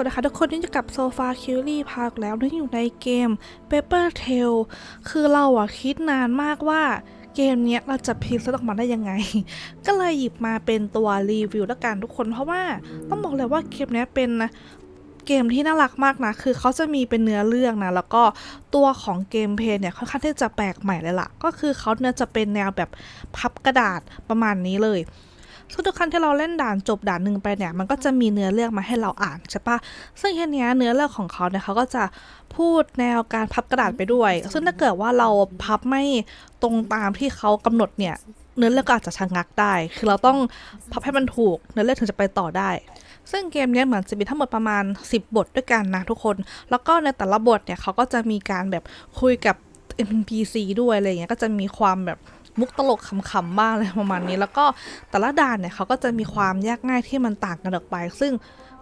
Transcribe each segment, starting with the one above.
วัสดีค่ะทุกคนนี่อยู่กับโซฟาคิวรี่พาร์คแล้วนี่อยู่ในเกม Paper Tail คือเราอะคิดนานมากว่าเกมเนี้ยเราจะพลิกซะออกมาได้ยังไง ก็เลยหยิบมาเป็นตัวรีวิวแล้วกันทุกคน เพราะว่าต้องบอกเลยว่าเกมเนี้ยเป็นเกมที่น่ารักมากนะ คือเขาจะมีเป็นเนื้อเรื่องนะ แล้วก็ตัวของเกมเพย์เนี่ยค่อนข้างที่จะแปลกใหม่เลยล่ะ ก็คือเขาเนี่ยจะเป็นแนวแบบพับกระดาษประมาณนี้เลย ทุกครั้งที่เราเล่นด่านจบด่านหนึ่งไปเนี่ย มันก็จะมีเนื้อเรื่องมาให้เราอ่านใช่ปะซึ่งแค่เนี้ยเนื้อเรื่องของเขาเนี่ยเขาก็จะพูดแนวการพับกระดาษไปด้วย ซึ่งถ้าเกิดว่าเราพับไม่ตรงตามที่เขากำหนดเนี่ย เนื้อเรื่องก็อาจจะชะงักได้ คือเราต้องพับให้มันถูก เนื้อเรื่องถึงจะไปต่อได้ซึ่งเกมนี้เหมือนจะมีทั้งหมดประมาณ 10 บทด้วยกันนะทุกคน แล้วก็ในแต่ละบทเนี่ยเขาก็จะมีการแบบคุยกับ NPC ด้วยอะไรอย่างเงี้ยก็จะมีความแบบมุกตลกขำๆบ้างอะไรประมาณนี้ แล้วก็แต่ละด่านเนี่ยเขาก็จะมีความยากง่ายที่มันต่างกันออกไป ซึ่ง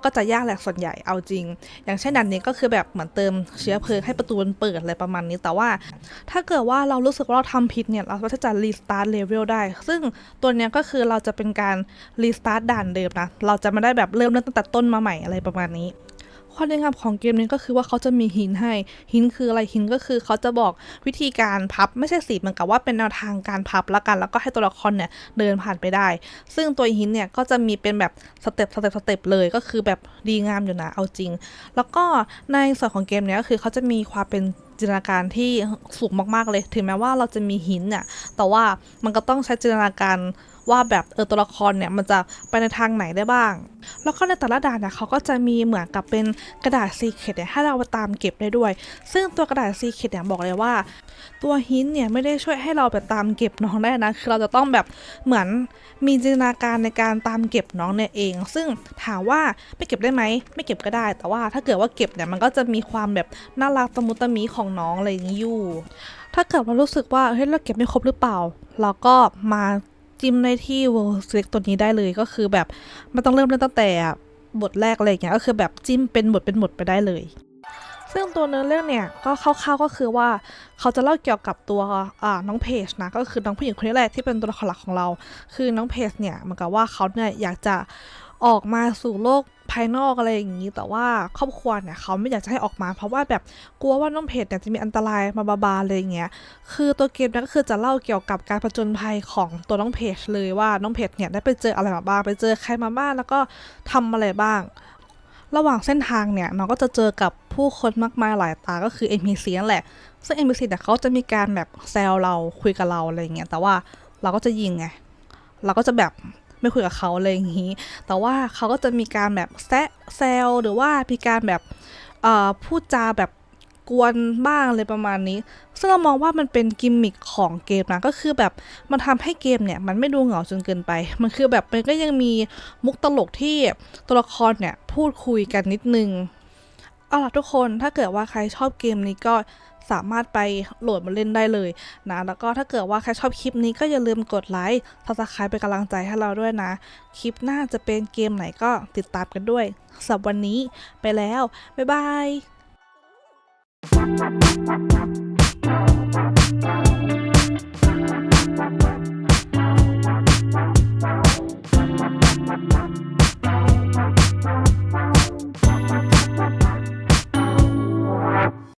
ก็จะยากแหละส่วนใหญ่เอาจริง อย่างเช่นด่านนี้ก็คือแบบเหมือนเติมเชื้อเพลิงให้ประตูมันเปิดอะไรประมาณนี้ แต่ว่าถ้าเกิดว่าเรารู้สึกว่าเราทำผิดเนี่ย เราก็จะรีสตาร์ทเลเวลได้ ซึ่งตัวเนี้ยก็คือเราจะเป็นการรีสตาร์ทด่านเดิมนะ เราจะไม่ได้แบบเริ่มตั้งแต่ต้นมาใหม่อะไรประมาณนี้ ความดีงามของเกมนี้ก็คือว่าเขาจะมีหินให้หินคืออะไรหินก็คือเขาจะบอกวิธีการพับไม่ใช่สีเหมือนกับว่าเป็นแนวทางการพับละกัน แล้วก็ให้ตัวละครเนี่ยเดินผ่านไปได้ ซึ่งตัวหินเนี่ยก็จะมีเป็นแบบสเต็ปสเต็ปสเต็ปเลยก็คือแบบดีงามอยู่นะเอาจริง แล้วก็ในส่วนของเกมเนี้ยก็คือเขาจะมีความเป็นจินตนาการที่สูงมากๆเลย ถึงแม้ว่าเราจะมีหินเนี่ยแต่ว่ามันก็ต้องใช้จินตนาการ ว่าแบบเออตัวละครเนี่ยมันจะไปในทางไหนได้บ้าง แล้วก็ในแต่ละด่านเนี่ยเขาก็จะมีเหมือนกับเป็นกระดาษซีเคดเนี่ยให้เราไปตามเก็บได้ด้วย ซึ่งตัวกระดาษซีเคดเนี่ยบอกเลยว่า ตัวหินเนี่ยไม่ได้ช่วยให้เราแบบตามเก็บน้องได้นะคือเราจะต้องแบบเหมือนมีจินตนาการในการตามเก็บน้องเนี่ยเอง ซึ่งถามว่าไม่เก็บได้ไหมไม่เก็บก็ได้ แต่ว่าถ้าเกิดว่าเก็บเนี่ยมันก็จะมีความแบบน่ารักตะมุตะมีของน้องอะไรอย่างนี้อยู่ถ้าเกิดว่ารู้สึกว่าเฮ้ยเราเก็บไม่ครบหรือเปล่า เราก็มา จิ้มได้ที่ World Select ตัวนี้ได้เลยก็คือแบบไม่ต้องเริ่มเล่นตั้งแต่บทแรกอะไรอย่างเงี้ยก็คือแบบจิ้มเป็นบทเป็นบทไปได้เลย ซึ่งตัวเนื้อเรื่องเนี่ยก็คร่าวๆก็คือว่าเขาจะเล่าเกี่ยวกับตัวน้องเพจนะก็คือน้องผู้หญิงคนแรกที่เป็นตัวละครหลักของเรา คือน้องเพจเนี่ยเหมือนกับว่าเขาเนี่ยอยากจะ ออกมาสู่โลกภายนอกอะไรอย่างนี้ แต่ว่าครอบครัวเนี่ยเขาไม่อยากจะให้ออกมา เพราะว่าแบบกลัวว่าน้องเพจเนี่ยจะมีอันตรายมาบาบาอะไรอย่างเงี้ยคือตัวเกมเนี่ยก็คือจะเล่าเกี่ยวกับการผจญภัยของตัวน้องเพจเลยว่าน้องเพจเนี่ยได้ไปเจออะไรมาบ้างไปเจอใครมาบ้างแล้วก็ทำอะไรบ้าง ระหว่างเส้นทางเนี่ยน้องก็จะเจอกับผู้คนมากมายหลายตาก็คือ NPC นั่นแหละ ซึ่ง NPC เนี่ยเขาจะมีการแบบแซวเราคุยกับเราอะไรอย่างเงี้ยแต่ว่าเราก็จะยิงไงเราก็จะแบบ ไม่คุยกับเขาอะไรอย่างงี้ แต่ว่าเขาก็จะมีการแบบแซะแซวหรือว่ามีการแบบพูดจาแบบกวนบ้างเลยประมาณนี้ ซึ่งเรามองว่ามันเป็นกิมมิคของเกมนะ ก็คือแบบมันทำให้เกมเนี่ย มันไม่ดูเหงาจนเกินไป มันคือแบบมันก็ยังมีมุกตลกที่ตัวละครเนี่ยพูดคุยกันนิดนึง เอาล่ะทุกคน ถ้าเกิดว่าใครชอบเกมนี้ก็ สามารถไปโหลดมาเล่นได้เลยนะแล้วก็ถ้าเกิดว่าใครชอบคลิปนี้ก็อย่าลืมกดไลค์ซับสไครป์เป็นกำลังใจให้เราด้วยนะ คลิปหน้าจะเป็นเกมไหนก็ติดตามกันด้วยสำหรับวันนี้ไปแล้ว บ๊ายบาย Thank